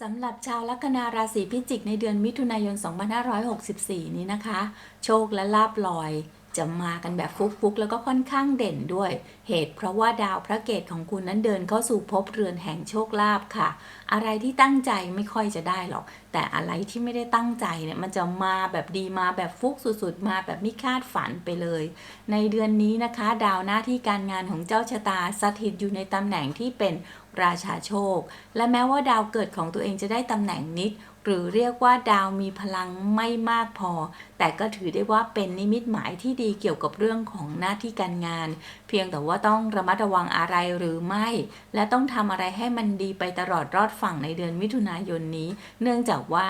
สำหรับชาวลัคนาราศีพิจิกในเดือนมิถุนายน 2564 นี้นะคะ โชคและลาบลอย จะมากันแบบฟุกๆ แล้วก็ค่อนข้างเด่นด้วย เหตุเพราะว่าดาวพระเกตของคุณนั้นเดินเข้าสู่ภพเรือนแห่งโชคลาภค่ะ อะไรที่ตั้งใจไม่ค่อยจะได้หรอก แต่อะไรที่ไม่ได้ตั้งใจเนี่ยมันจะมาแบบดีมาแบบฟุกสุดๆ มาแบบไม่คาดฝันไปเลย ในเดือนนี้นะคะ ดาวหน้าที่การงานของเจ้าชะตาสถิตอยู่ในตำแหน่งที่เป็นราชาโชค และแม้ว่าดาวเกิดของตัวเองจะได้ตำแหน่งนิด หรือเรียกว่าดาวมีพลังไม่มากพอ แต่ก็ถือได้ว่าเป็นนิมิตหมายที่ดีเกี่ยวกับเรื่องของหน้าที่การงาน พียงแต่ว่าต้องระมัดระวังอะไรหรือไม่ และต้องทำอะไรให้มันดีไปตลอดรอดฝั่งในเดือนมิถุนายนนี้ เนื่องจากว่า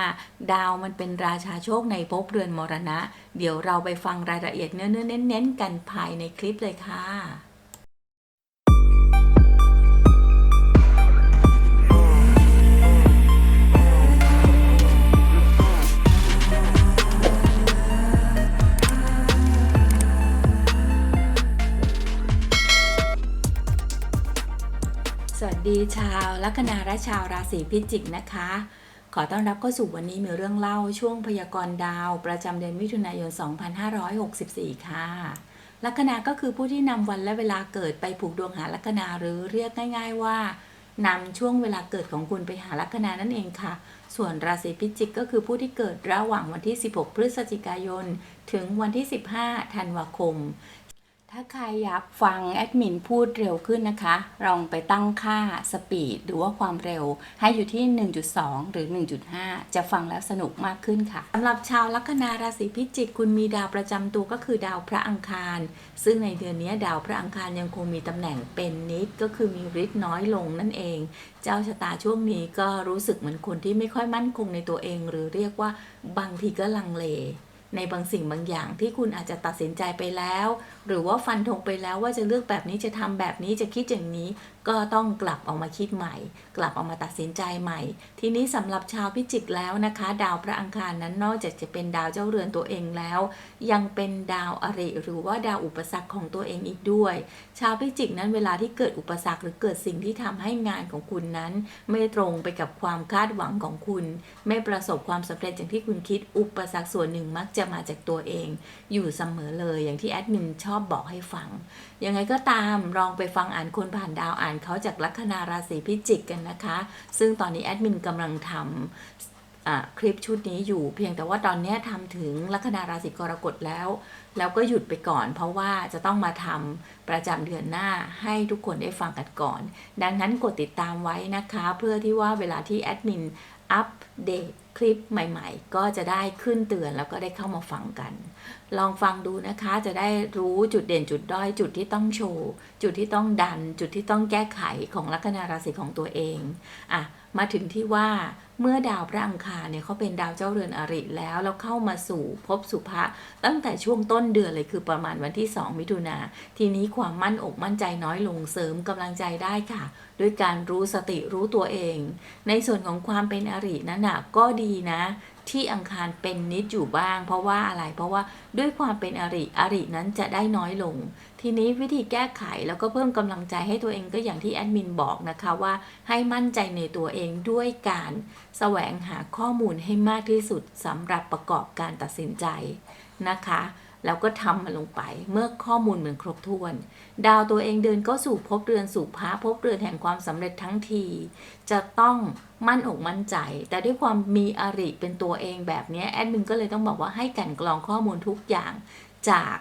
ดาวมันเป็นราชาโชคในภพเรือนมรณะ เดี๋ยวเราไปฟังรายละเอียดเนื้อๆเน้นๆกันภายในคลิปเลยค่ะ ดีชาวลัคนาและชาวราศีพิจิกนะคะ ขอต้อนรับเข้าสู่วันนี้มีเรื่องเล่าช่วงพยากรณ์ดาว ประจำเดือนมิถุนายน 2564 ค่ะ ลัคนาก็คือผู้ที่นำวันและเวลาเกิดไปผูกดวงหาลัคนาหรือเรียกง่าย ๆว่านำช่วงเวลาเกิดของคุณไปหาลัคนานั่นเองค่ะ ส่วนราศีพิจิกก็คือผู้ที่เกิดระหว่างวันที่ 16 พฤศจิกายน ถึงวันที่ 15 ธันวาคม ถ้าใครอยากฟังแอดมินพูดเร็วขึ้นนะคะ ลองไปตั้งค่าสปีดหรือว่าความเร็ว ให้อยู่ที่ 1.2 หรือ 1.5 จะฟังแล้วสนุกมากขึ้นค่ะสำหรับชาวลัคนาราศีพิจิกคุณมีดาวประจำตัวก็คือดาวพระอังคาร ซึ่งในเดือนนี้ดาวพระอังคารยังคงมีตำแหน่งเป็นนิดก็คือมีฤทธิ์น้อยลงนั่นเอง เจ้าชะตาช่วงนี้ก็รู้สึกเหมือนคนที่ไม่ค่อยมั่นคงในตัวเอง หรือเรียกว่าบางทีก็ลังเล ในบางสิ่งบางอย่างที่คุณอาจจะตัดสินใจไปแล้วหรือว่าฟันธงไปแล้วว่าจะเลือกแบบนี้จะทำแบบนี้จะคิดอย่างนี้ ก็ต้องกลับออกมาคิดใหม่ กลับออกมาตัดสินใจใหม่ ทีนี้สำหรับชาวพิจิกแล้วนะคะ ดาวพระอังคารนั้นนอกจากจะเป็นดาวเจ้าเรือนตัวเองแล้ว ยังเป็นดาวอริหรือว่าดาวอุปสรรคของตัวเองอีกด้วย ชาวพิจิกนั้นเวลาที่เกิดอุปสรรคหรือเกิดสิ่งที่ทำให้งานของคุณนั้น ไม่ตรงไปกับความคาดหวังของคุณ ไม่ประสบความสำเร็จอย่างที่คุณคิดอุปสรรคส่วนหนึ่งมักจะมาจากตัวเอง อยู่เสมอเลยอย่างที่แอดมินชอบอบบอกให้ฟัง ยังไงก็ตามลองไปฟังอ่านคนผ่านดาวอ่านเขาจากลัคนาราศีพิจิกกันนะคะ ซึ่งตอนนี้แอดมินกำลังทำคลิปชุดนี้อยู่เพียงแต่ว่าตอนนี้ทำถึงลัคนาราศีกรกฎแล้ว แล้วก็หยุดไปก่อน เพราะว่าจะต้องมาทำประจำเดือนหน้าให้ทุกคนได้ฟังกันก่อน ดังนั้นกดติดตามไว้นะคะ เพื่อที่ว่าเวลาที่แอดมินอัปเดต คลิปใหม่ๆ ก็จะได้ขึ้นเตือนแล้วก็ได้เข้ามาฟังกัน ลองฟังดูนะคะจะได้รู้จุดเด่นจุดด้อย จุดที่ต้องโชว์ จุดที่ต้องดัน จุดที่ต้องแก้ไขของลัคนาราศีของตัวเองอะ มาถึงที่ว่าเมื่อดาวพระอังคารเนี่ยเขาเป็นดาวเจ้าเรือนอริแล้ว แล้วเข้ามาสู่ภพสุภะตั้งแต่ช่วงต้นเดือนเลยคือประมาณวันที่ 2 มิถุนาทีนี้ความมั่นอกมั่นใจน้อยลงเสริมกำลังใจได้ค่ะ ด้วยการรู้สติรู้ตัวเอง ในส่วนของความเป็นอรินั้นน่ะก็ดีนะ ที่อังคารเป็นนิดอยู่บ้าง เพราะว่าอะไรเพราะว่าด้วยความเป็นอริอรินั้นจะได้น้อยลง ทีนี้วิธีแก้ไขแล้วก็เพิ่มกำลังใจให้ตัวเองก็อย่างที่แอดมินบอกนะคะว่าให้มั่นใจในตัวเองด้วยการแสวงหาข้อมูลให้มากที่สุดสำหรับประกอบการตัดสินใจนะคะ แล้วก็ทำมันลงไป เมื่อข้อมูลเหมือนครบถ้วน ดาวตัวเองเดินก็สู่ภพเรือนสู่พระภพเรือนแห่งความสำเร็จทั้งที จะต้องมั่นอกมั่นใจ แต่ด้วยความมีอริเป็นตัวเองแบบนี้แอดมินก็เลยต้องบอกว่าให้กันกรองข้อมูลทุกอย่างจาก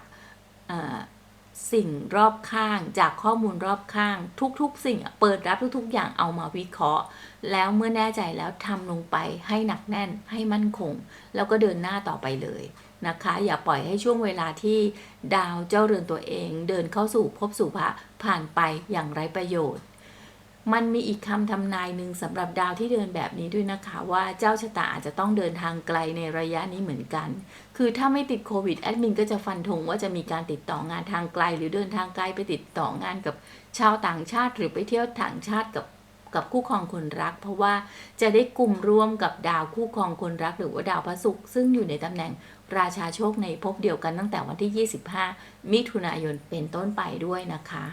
สิ่งรอบข้างจากข้อมูลรอบข้าง ทุกๆ สิ่งเปิดรับทุกๆ อย่างเอามาวิเคราะห์ แล้วเมื่อแน่ใจแล้วทำลงไปให้หนักแน่นให้มั่นคง แล้วก็เดินหน้าต่อไปเลย นะคะ อย่าปล่อยให้ช่วงเวลาที่ดาวเจ้าเรือนตัวเอง เดินเข้าสู่ภพสู่พระผ่านไปอย่างไร้ประโยชน์ มันมีอีกคำทำนายหนึ่งสำหรับดาวที่เดินแบบนี้ด้วยนะคะ ว่าเจ้าชะตาอาจจะต้องเดินทางไกลในระยะนี้เหมือนกัน คือถ้าไม่ติดโควิดแอดมินก็จะฟันธงว่าจะมีการติดต่องานทางไกล หรือเดินทางไกลไปติดต่องานกับชาวต่างชาติ หรือไปเที่ยวต่างชาติกับกับคู่ครองคนรัก เพราะว่าจะได้กลุ่มร่วมกับดาวคู่ครองคนรัก หรือว่าดาวพระศุกร์ซึ่งอยู่ในตำแหน่ง ราชาโชคในภพเดียวกันตั้งแต่วันที่ 25 มิถุนายนเป็นต้นไปด้วยนะคะ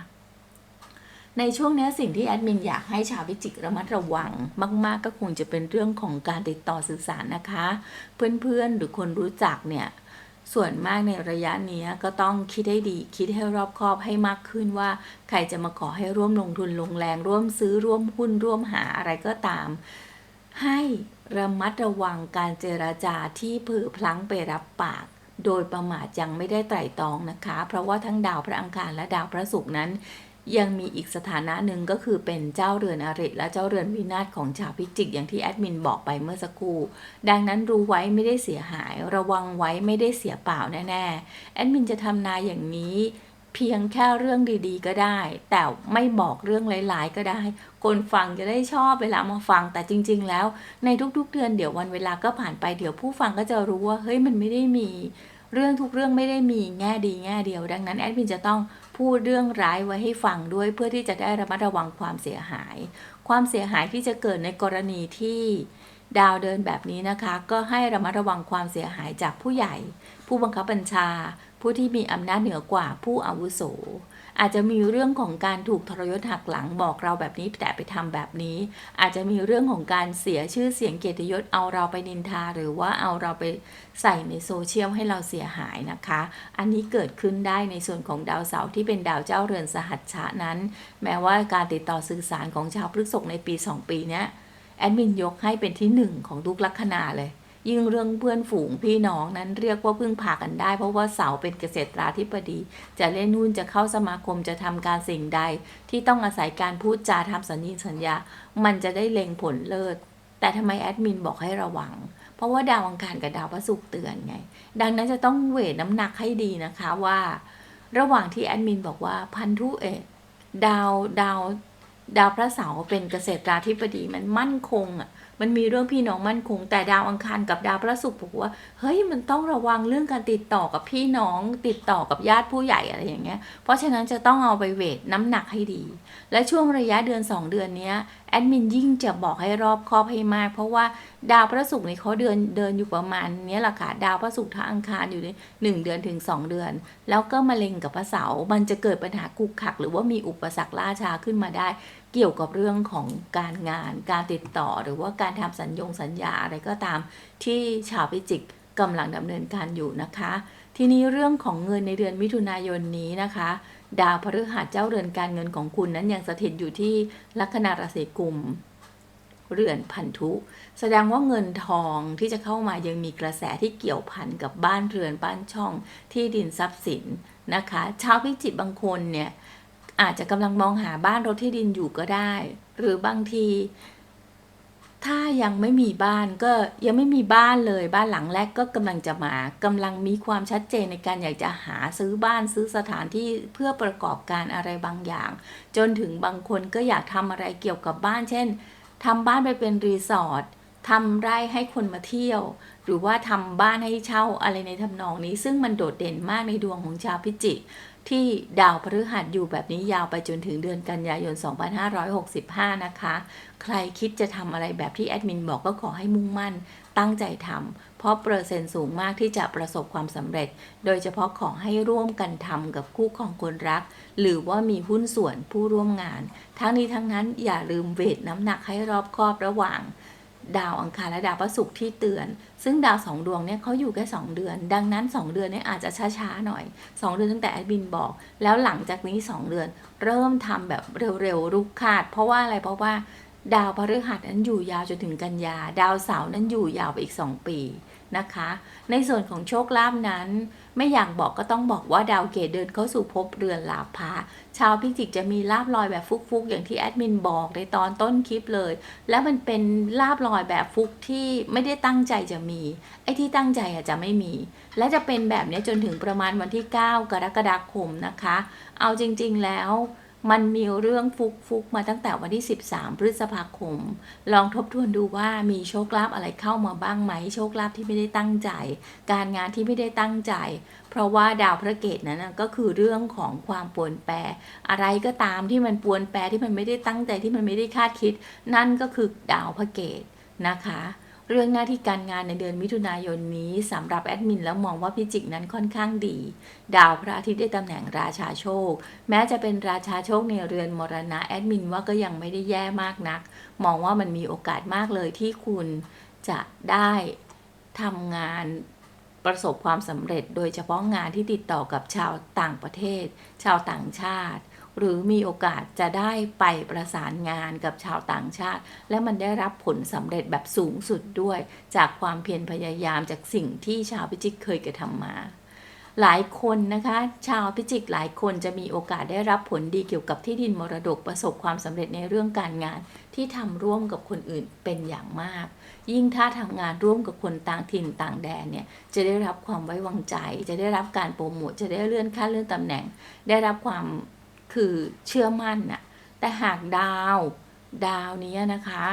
ในช่วงนี้สิ่งที่แอดมินอยากให้ชาวพิจิกระมัดระวัง มาก ๆ ก็คงจะเป็นเรื่องของการติดต่อสื่อสารนะคะ เพื่อนๆหรือคนรู้จักเนี่ยส่วนมากในระยะนี้ก็ต้องคิดให้ดีคิดให้รอบคอบให้มากขึ้นว่า ใครจะมาขอให้ร่วมลงทุนลงแรง ร่วมซื้อร่วมหุ้นร่วมหาอะไรก็ตาม ให้ ระมัดระวังการเจราจาที่เผลอพลั้งไปรับปาก โดยประมาทยังไม่ได้ไตร่ตรองนะคะ เพราะว่าทั้งดาวพระอังคารและดาวพระศุกร์นั้น ยังมีอีกสถานะหนึ่งก็คือเป็นเจ้าเรือนอริและเจ้าเรือนวินาศของชาวพิจิกอย่างที่แอดมินบอกไปเมื่อสักครู่ ดังนั้นรู้ไว้ไม่ได้เสียหาย ระวังไว้ไม่ได้เสียเปล่าแน่ๆ แอดมินจะทำนายอย่างนี้ พียงแค่เรื่องดีๆ ก็ได้ แต่ไม่บอกเรื่องร้ายๆ ก็ได้ คนฟังจะได้ชอบเวลามาฟัง แต่จริง ๆ แล้วในทุกๆ เดือนเดี๋ยววันเวลาก็ผ่านไปเดี๋ยวผู้ฟังก็จะรู้ว่าเฮ้ยมันไม่ได้มีเรื่องทุกเรื่องไม่ได้มีแง่ดีแง่เดียว ดังนั้นแอดมินจะต้องพูดเรื่องร้ายไว้ให้ฟังด้วย เพื่อที่จะได้ระมัดระวังความเสียหาย ความเสียหายที่จะเกิดในกรณีที่ดาวเดินแบบนี้นะคะ ก็ให้ระมัดระวังความเสียหายจากผู้ใหญ่ ผู้บังคับบัญชา ผู้ที่มีอำนาจเหนือกว่าผู้อาวุโส อาจจะมีเรื่องของการถูกทรยศหักหลังบอกเราแบบนี้แต่ไปทำแบบนี้ อาจจะมีเรื่องของการเสียชื่อเสียงเกียรติยศเอาเราไปนินทา หรือว่าเอาเราไปใส่ในโซเชียลให้เราเสียหายนะคะ อันนี้เกิดขึ้นได้ในส่วนของดาวเสาร์ที่เป็นดาวเจ้าเรือนสหัชชะนั้น แม้ว่าการติดต่อสื่อสารของชาวพฤษภในปี 2 ปีนี้แอดมินยกให้เป็นที่หนึ่งของทุกลัคนาเลย ยิ่งเรื่องเพื่อนฝูงพี่น้องนั้นเรียกว่าพึ่งพากันได้ เพราะว่าเสาเป็นเกษตราธิบดี จะเล่นหุ้นจะเข้าสมาคมจะทำการสิ่งใด ที่ต้องอาศัยการพูดจาทำสัญญาสัญญา มันจะได้เล็งผลเลิศ แต่ทำไมแอดมินบอกให้ระวัง เพราะว่าดาวอังคารกับดาวพระศุกร์เตือนไง ดังนั้นจะต้องเวทน้ำหนักให้ดีนะคะว่า ระหว่างที่แอดมินบอกว่าพันธุเอดาวดาวดาวพระเสาร์เป็นเกษตราธิบดีมันมั่นคงอะ มันมีเรื่องพี่น้องมั่นคง แต่ดาวอังคารกับดาวพระศุกร์บอกว่าเฮ้ยมันต้องระวังเรื่องการติดต่อกับพี่น้องติดต่อกับญาติผู้ใหญ่อะไรอย่างเงี้ย เพราะฉะนั้นจะต้องเอาไปเวทน้ำหนักให้ดี และช่วงระยะเดือน 2 เดือนเนี้ยแอดมินยิ่งจะบอกให้รอบคอบให้มาก เพราะว่าดาวพระศุกร์นี่เขาเดินเดินอยู่ประมาณเนี้ยแหละค่ะดาวพระศุกร์ทั้งอังคารอยู่ในหนึ่งเดือนถึง 2 เดือน แล้วก็มาเล็งกับพระเสาร์มันจะเกิดปัญหากุกขัก หรือว่ามีอุปสรรคล่าช้าขึ้นมาได้ เกี่ยวกับเรื่องของการงาน การติดต่อ หรือว่าการทำสัญญงสัญญาอะไรก็ตาม ที่ชาวพิจิกกำลังดำเนินการอยู่นะคะ ทีนี้เรื่องของเงินในเดือนมิถุนายนนี้นะคะ ดาวพฤหัสเจ้าเรือนการเงินของคุณนั้นยังสถิตอยู่ที่ลัคนาราศีกุมเรือนพันธุ แสดงว่าเงินทองที่จะเข้ามายังมีกระแสที่เกี่ยวพันกับบ้านเรือนบ้านช่องที่ดินทรัพย์สินนะคะ ชาวพิจิตบางคนเนี่ย อาจจะกำลังมองหาบ้านรถที่ดินอยู่ก็ได้ หรือบางที ถ้ายังไม่มีบ้านก็ยังไม่มีบ้านเลยบ้านหลังแรกก็กำลังจะมากำลังมีความชัดเจนในการอยากจะหาซื้อบ้านซื้อสถานที่เพื่อประกอบการอะไรบางอย่าง จนถึงบางคนก็อยากทำอะไรเกี่ยวกับบ้าน เช่นทำบ้านไปเป็นรีสอร์ททำไร่ให้คนมาเที่ยว หรือว่าทำบ้านให้เช่าอะไรในทำนองนี้ ซึ่งมันโดดเด่นมากในดวงของชาวพิจิก ที่ดาวพฤหัสอยู่แบบนี้ยาวไปจนถึงเดือนกันยายน 2565 นะคะ ใครคิดจะทำอะไรแบบที่แอดมินบอกก็ขอให้มุ่งมั่น ตั้งใจทำเพราะเปอร์เซ็นต์สูงมากที่จะประสบความสำเร็จ โดยเฉพาะขอให้ร่วมกันทำกับคู่ของคนรัก หรือว่ามีหุ้นส่วนผู้ร่วมงาน ทั้งนี้ทั้งนั้นอย่าลืมเวทน้ำหนักให้รอบคอบระหว่าง ดาวอังคารและดาวพระศุกร์ที่เตือน ซึ่งดาวสองดวงเนี่ยเขาอยู่แค่2เดือน ดังนั้น 2 เดือนเนี่ยอาจจะช้าๆหน่อย 2 เดือนตั้งแต่แอดมินบอก แล้วหลังจากนี้ 2 เดือน เริ่มทำแบบเร็วๆรุกคาด เพราะว่าอะไรเพราะว่า ดาวพฤหัสนั้นอยู่ยาวจนถึงกันยา ดาวเสาร์นั้นอยู่ยาวไปอีก 2 ปีนะคะ ในส่วนของโชคลาภนั้น ไม่อยากบอกก็ต้องบอกว่าดาวเกตเดินเข้าสู่ภพเรือนลาภะชาวพิจิกจะมีลาบลอยแบบฟุกๆ อย่างที่แอดมินบอกในตอนต้นคลิปเลย และมันเป็นลาบลอยแบบฟุกที่ไม่ได้ตั้งใจจะมี ไอ้ที่ตั้งใจอาจจะไม่มี และจะเป็นแบบนี้จนถึงประมาณวันที่ 9 กรกฎาคมนะคะ เอาจริง ๆแล้ว มันมีเรื่องฟุกฟุกมาตั้งแต่วันที่ 13 พฤษภาคม ลองทบทวนดูว่ามีโชคลาภอะไรเข้ามาบ้างไหม โชคลาภที่ไม่ได้ตั้งใจ การงานที่ไม่ได้ตั้งใจ เพราะว่าดาวพระเกตนั้นก็คือเรื่องของความปวนแปร อะไรก็ตามที่มันปวนแปรที่มันไม่ได้ตั้งใจที่มันไม่ได้คาดคิด นั่นก็คือดาวพระเกตนะคะ เรื่องหน้าที่การงานในเดือนมิถุนายนนี้สำหรับแอดมินแล้วมองว่าพิจิกนั้นค่อนข้างดี ดาวพระอาทิตย์ได้ตำแหน่งราชาโชค แม้จะเป็นราชาโชคในเรือนมรณะแอดมินว่าก็ยังไม่ได้แย่มากนัก มองว่ามันมีโอกาสมากเลยที่คุณจะได้ทำงานประสบความสำเร็จ โดยเฉพาะงานที่ติดต่อกับชาวต่างประเทศ ชาวต่างชาติ หรือมีโอกาสจะได้ไปประสานงานกับชาวต่างชาติ และมันได้รับผลสำเร็จแบบสูงสุดด้วย จากความเพียรพยายามจากสิ่งที่ชาวพิจิกเคยกระทำมาหลายคนนะคะ ชาวพิจิกหลายคนจะมีโอกาสได้รับผลดีเกี่ยวกับที่ดินมรดกประสบความสำเร็จในเรื่องการงาน ที่ทำร่วมกับคนอื่นเป็นอย่างมาก ยิ่งถ้าทำงานร่วมกับคนต่างถิ่นต่างแดนเนี่ยจะได้รับความไว้วางใจ จะได้รับการโปรโมทจะได้เลื่อนขั้นเลื่อนตำแหน่ง ได้รับความ คือเชื่อมั่นน่ะแต่หากดาวดาวนี้นะคะ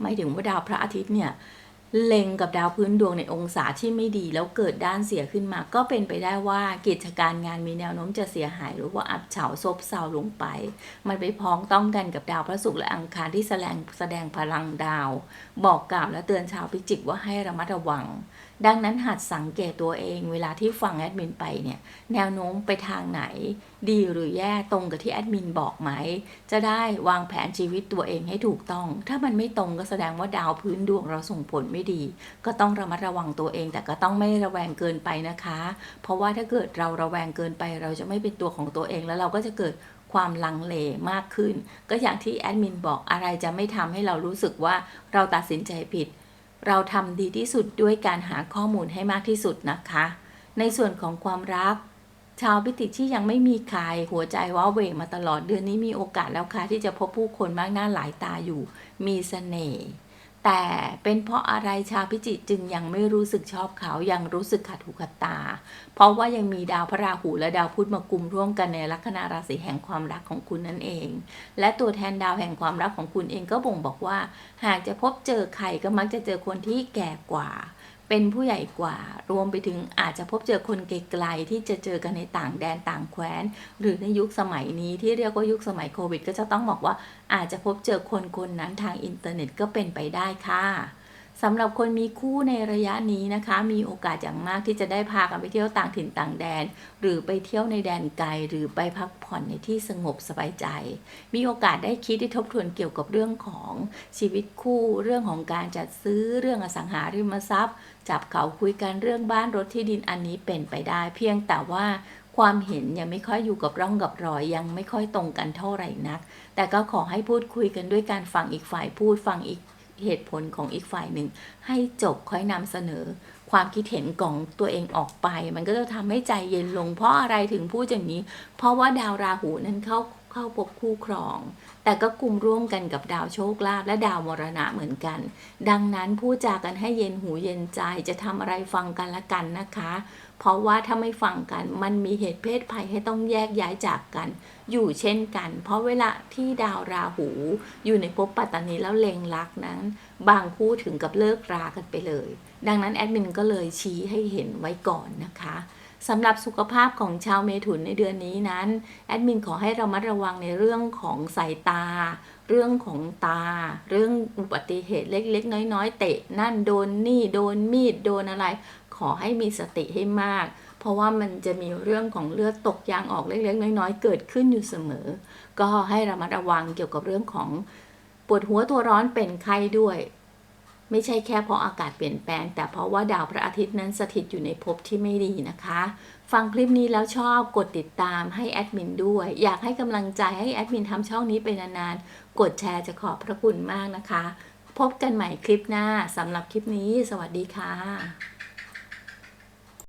หมายถึงว่าดาวพระอาทิตย์เนี่ยเล็งกับดาวพื้นดวงในองศาที่ไม่ดีแล้วเกิดด้านเสียขึ้นมา ก็เป็นไปได้ว่ากิจการงานมีแนวโน้มจะเสียหายหรือว่าอับเฉาซบเซาลงไป มันไปพ้องต้องกันกับดาวพระศุกร์และอังคารที่แสดงแสดงพลังดาว บอกกล่าวและเตือนชาวพิจิกว่าให้ระมัดระวัง ดังนั้นหัดสังเกตตัวเองเวลาที่ฟังแอดมินไปเนี่ยแนวโน้มไปทางไหน ดีหรือแย่ตรงกับที่แอดมินบอกไหม จะได้วางแผนชีวิตตัวเองให้ถูกต้อง ถ้ามันไม่ตรงก็แสดงว่าดาวพื้นดวงเราส่งผลไม่ดี ก็ต้องระมัดระวังตัวเอง แต่ก็ต้องไม่ระแวงเกินไปนะคะ เพราะว่าถ้าเกิดเราระแวงเกินไป เราจะไม่เป็นตัวของตัวเองแล้วเราก็จะเกิดความลังเลมากขึ้น ก็อย่างที่แอดมินบอกอะไรจะไม่ทำให้เรารู้สึกว่าเราตัดสินใจผิด เราทำดีที่สุดด้วยการหาข้อมูลให้มากที่สุดนะคะ ในส่วนของความรัก ชาวพิจิที่ยังไม่มีใครหัวใจว้าเหวมาตลอดเดือนนี้มีโอกาสแล้วค่ะที่จะพบผู้คนมากหน้าหลายตาอยู่ มีเสน่ห์ แต่เป็นเพราะอะไรชาวพิจิตจึงยังไม่รู้สึกชอบเขายังรู้สึกขัดหูขัดตา เพราะว่ายังมีดาวพระราหูและดาวพุธมากุมร่วมกันในลัคนาราศีแห่งความรักของคุณนั่นเอง และตัวแทนดาวแห่งความรักของคุณเองก็บ่งบอกว่า หากจะพบเจอใครก็มักจะเจอคนที่แก่กว่า เป็นผู้ใหญ่กว่า รวมไปถึงอาจจะพบเจอคนไกลๆที่จะเจอกันในต่างแดนต่างแคว้น หรือในยุคสมัยนี้ที่เรียกว่ายุคสมัยโควิด ก็จะต้องบอกว่าอาจจะพบเจอคนคนนั้นทางอินเทอร์เน็ตก็เป็นไปได้ค่ะ สำหรับคนมีคู่ในระยะนี้นะคะ มีโอกาสอย่างมากที่จะได้พากันไปเที่ยวต่างถิ่นต่างแดน หรือไปเที่ยวในแดนไกลหรือไปพักผ่อนในที่สงบสบายใจ มีโอกาสได้คิดได้ทบทวนเกี่ยวกับเรื่องของชีวิตคู่ เรื่องของการจัดซื้อเรื่องอสังหาริมทรัพย์ จับเขาคุยกันเรื่องบ้านรถที่ดินอันนี้เป็นไปได้ เพียงแต่ว่าความเห็นยังไม่ค่อยอยู่กับร่องกับรอยยังไม่ค่อยตรงกันเท่าไหร่นัก แต่ก็ขอให้พูดคุยกันด้วยการฟังอีกฝ่ายพูดฟังอีก เหตุผลของอีกฝ่ายหนึ่ง ให้จบค่อยนำเสนอ ความคิดเห็นของตัวเองออกไป มันก็จะทำให้ใจเย็นลง เพราะอะไรถึงพูดอย่างนี้ เพราะว่าดาวราหูนั้นเข้า เข้าพบคู่ครอง แต่ก็กลุ่มร่วมกันกับดาวโชคลาภและดาวมรณะเหมือนกัน ดังนั้นพูดจากันให้เย็นหูเย็นใจจะทำอะไรฟังกันละกันนะคะ เพราะว่าถ้าไม่ฟังกันมันมีเหตุเพศภัยให้ต้องแยกย้ายจากกัน อยู่เช่นกัน เพราะเวลาที่ดาวราหู อยู่ในภพปัตตานีแล้วเลงรักนั้น บางคู่ถึงกับเลิกรากันไปเลย ดังนั้นแอดมินก็เลยชี้ให้เห็นไว้ก่อนนะคะ สำหรับสุขภาพของชาวเมถุนในเดือนนี้นั้น แอดมินขอให้เรามัดระวังในเรื่องของสายตา เรื่องของตา เรื่องอุบัติเหตุเล็กๆ น้อยๆ เตะ นั่นโดนนี่โดนมีดโดนอะไร ขอให้มีสติให้มาก เพราะว่ามันจะมีเรื่องของเลือดตกยางออกเล็กๆ น้อยๆ เกิดขึ้นอยู่เสมอ ก็ให้เรามัดระวังเกี่ยวกับเรื่องของปวดหัวตัวร้อนเป็นไข้ด้วย ไม่ใช่แค่เพราะอากาศเปลี่ยนแปลง แต่เพราะว่าดาวพระอาทิตย์นั้นสถิตอยู่ในภพที่ไม่ดีนะคะ ฟังคลิปนี้แล้วชอบกดติดตามให้แอดมินด้วย อยากให้กำลังใจให้แอดมินทำช่องนี้ไปนานๆ กดแชร์จะขอบพระคุณมากนะคะ พบกันใหม่คลิปหน้าสำหรับคลิปนี้ สวัสดีค่ะ